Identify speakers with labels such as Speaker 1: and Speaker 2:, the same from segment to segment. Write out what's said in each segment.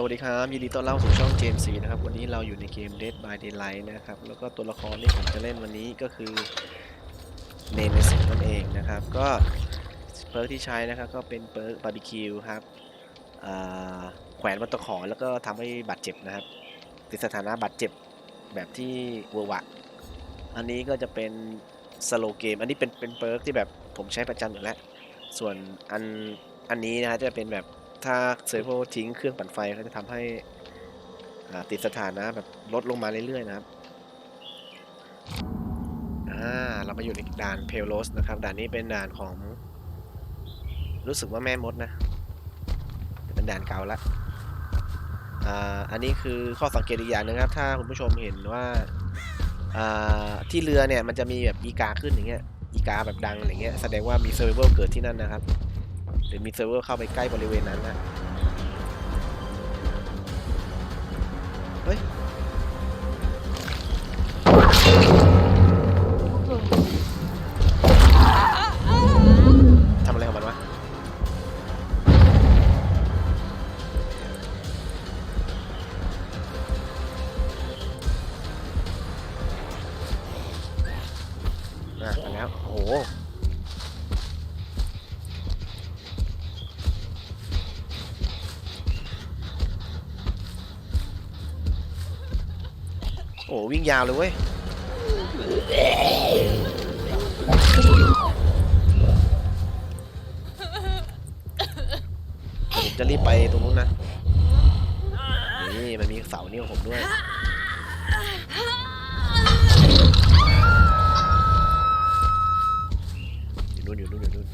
Speaker 1: สวัสดีครับ ยินดีต้อนรับสู่ช่องเจมซีนะครับ วันนี้เราอยู่ในเกม Dead by Daylight นะครับ แล้วก็ตัวละครที่ผมจะเล่นวันนี้ก็คือเนมสินั่นเองนะครับ ก็เปิร์กที่ใช้นะครับก็เป็นเปิร์กบาร์บีคิวครับแขวนบนตะขอแล้วก็ทำให้บาดเจ็บนะครับ ติดสถานะบาดเจ็บแบบที่เวอร์วะอันนี้ก็จะเป็นสโลเกม อันนี้เป็นเป็นเปิร์กที่แบบผมใช้ประจำอยู่แล้ว ส่วนอันอันนี้นะฮะจะเป็นแบบ ถ้าเซอร์โวทิ้งเครื่องปั่นไฟก็จะทำให้ติดสถานะแบบลดลงมาเรื่อยๆนะครับเรามาอยู่ในด่านเพลโลสนะครับ ด่านนี้เป็นด่านของ รู้สึกว่าแม่มดนะ เป็นด่านเก่าละอ่าอันนี้คือข้อสังเกตอีกอย่างหนึงครับ ถ้าคุณผู้ชมเห็นว่าอ่าที่เรือเนี่ยมันจะมีแบบอีกาขึ้นอย่างเงี้ยอีกาแบบดังอย่างเงี้ยแสดงว่ามีเซอร์เวอร์เกิดที่นั่นนะครับ หรือมีเซิร์ฟเวอร์เข้าไปใกล้บริเวณนั้นนะเฮ้ยทำอะไรของมันวะอะมาแล้ว โอ้โห วิ่งยาวเลยเว้ยผมจะรีบไปตรงนู้นนะ นี่มันมีเสานี่ของผมด้วยอยู่นู่นอยู่นู่นอยู่นู่น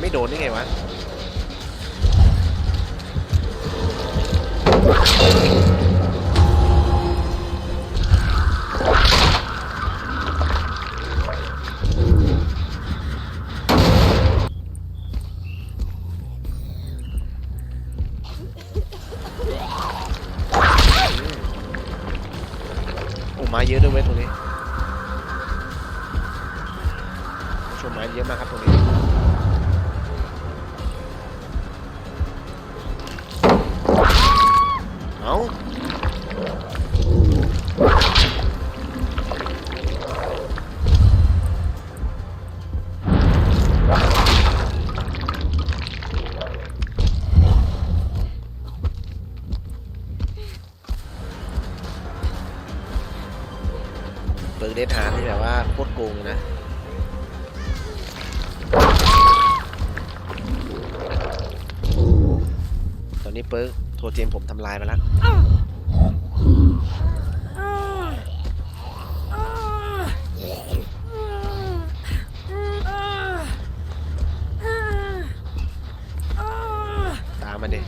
Speaker 1: ไม่โดนได้ไงวะโอ้ไม้เยอะด้วยเว้ยตรงนี้ชมไม้เยอะมากครับตรงนี้ เอาปิร์กเดทาร์ดนี่แบบว่าโคตรโกงนะ อนนี้เปิร์กโทรเจมผมทำลายไปแล้วตามมาดิ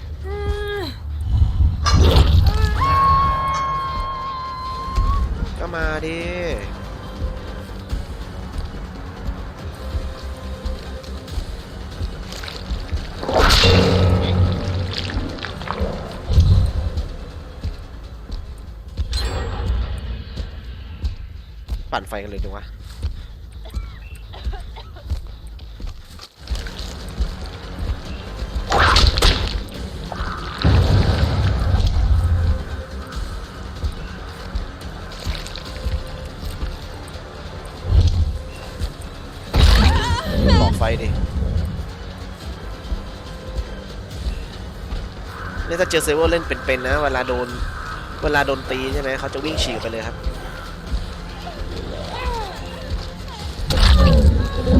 Speaker 1: ก็มาดิ ปั่นไฟกันเลยจังวะบอกไฟดินี่ถ้าเจอเซเวอร์เล่นเป็นๆนะ เวลาโดน เวลาโดนตีใช่ไหมเขาจะวิ่งฉีกไปเลยครับ โด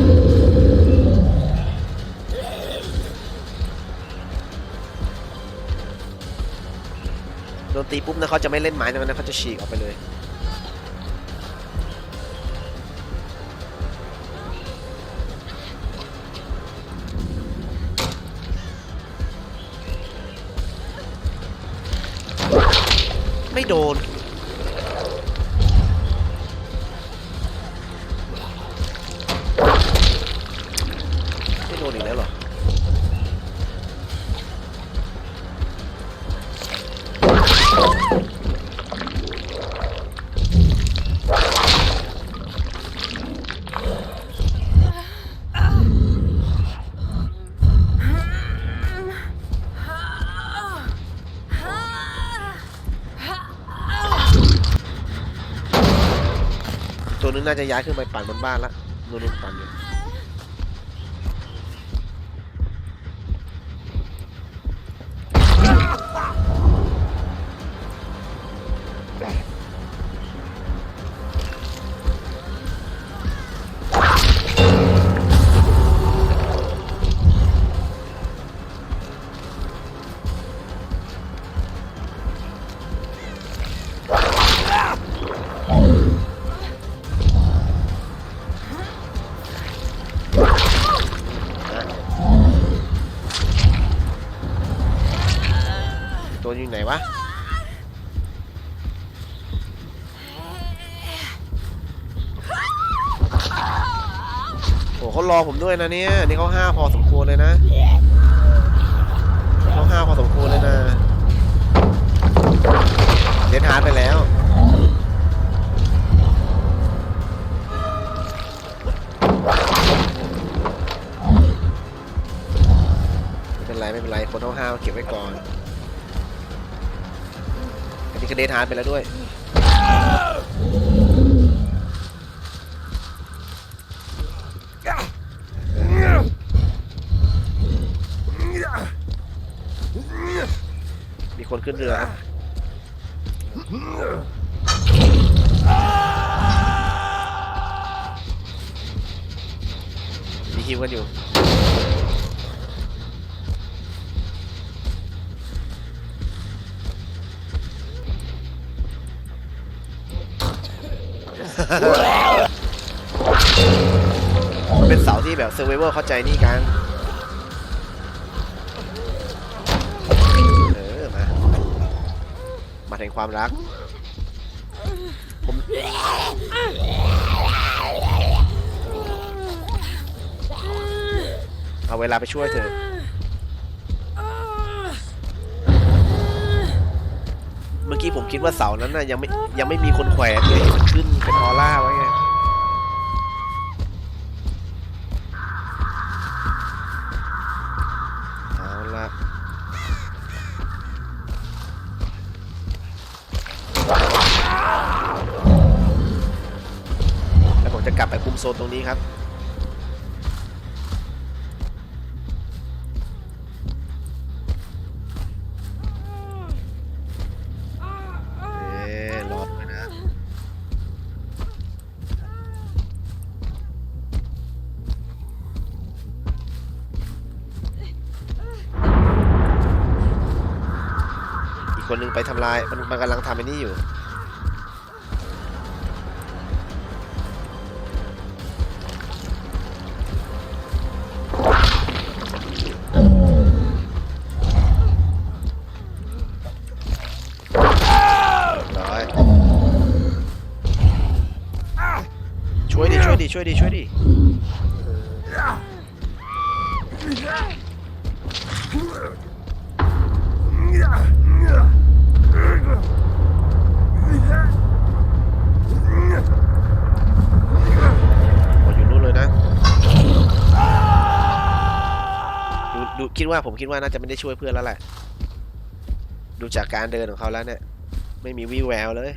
Speaker 1: นตีปุ๊บนะเขาจะไม่เล่นไม้นะมันเขาจะฉีกออกไปเลย ไม่โดน นึงน่าจะย้ายขึ้นไปปั่นบนบ้านละนู่นปั่นอยู่ตั วอยู่ไหนวะโอ้เขารอผมด้วยนะเนี่ยนี่เขาห้าพอสมควรเลยนะเขาห้าพอสมควรเลยนะเดนฮาร์ดไปแล้วไม่เป็นไรไม่เป็นไรคนเท่าห้าเก็บไว้ก่อน อันนี้ก็เดทฮาร์ดไปแล้วด้วยมีคนขึ้นเรือมีฮิวกันอยู่ มันเป็นเสาที่แบบเซอร์ไวเวอร์เข้าใจนี่กัน เออ มา มาถึงความรัก ผมเอาเวลาไปช่วยเธอ เมื่อกี้ผมคิดว่าเสานั้นน่ะยังไม่ยังไม่มีคนแขวนเลยมันขึ้นเป็นออร่าไว้ไงเอาละแล้วผมจะกลับไปคุมโซนตรงนี้ครับ คนนึงไปทำลาย มันมันกำลังทำไอ้นี่อยู่ร้อยช่วยดิ ช่วยดิ ช่วยดิ ช่วยดิโอ้อยู่นู่นเลยนะ ดูดู คิดว่าผมคิดว่าน่าจะไม่ได้ช่วยเพื่อนแล้วแหละ ดูจากการเดินของเขาแล้วเนี่ย ไม่มีวี่แววเลย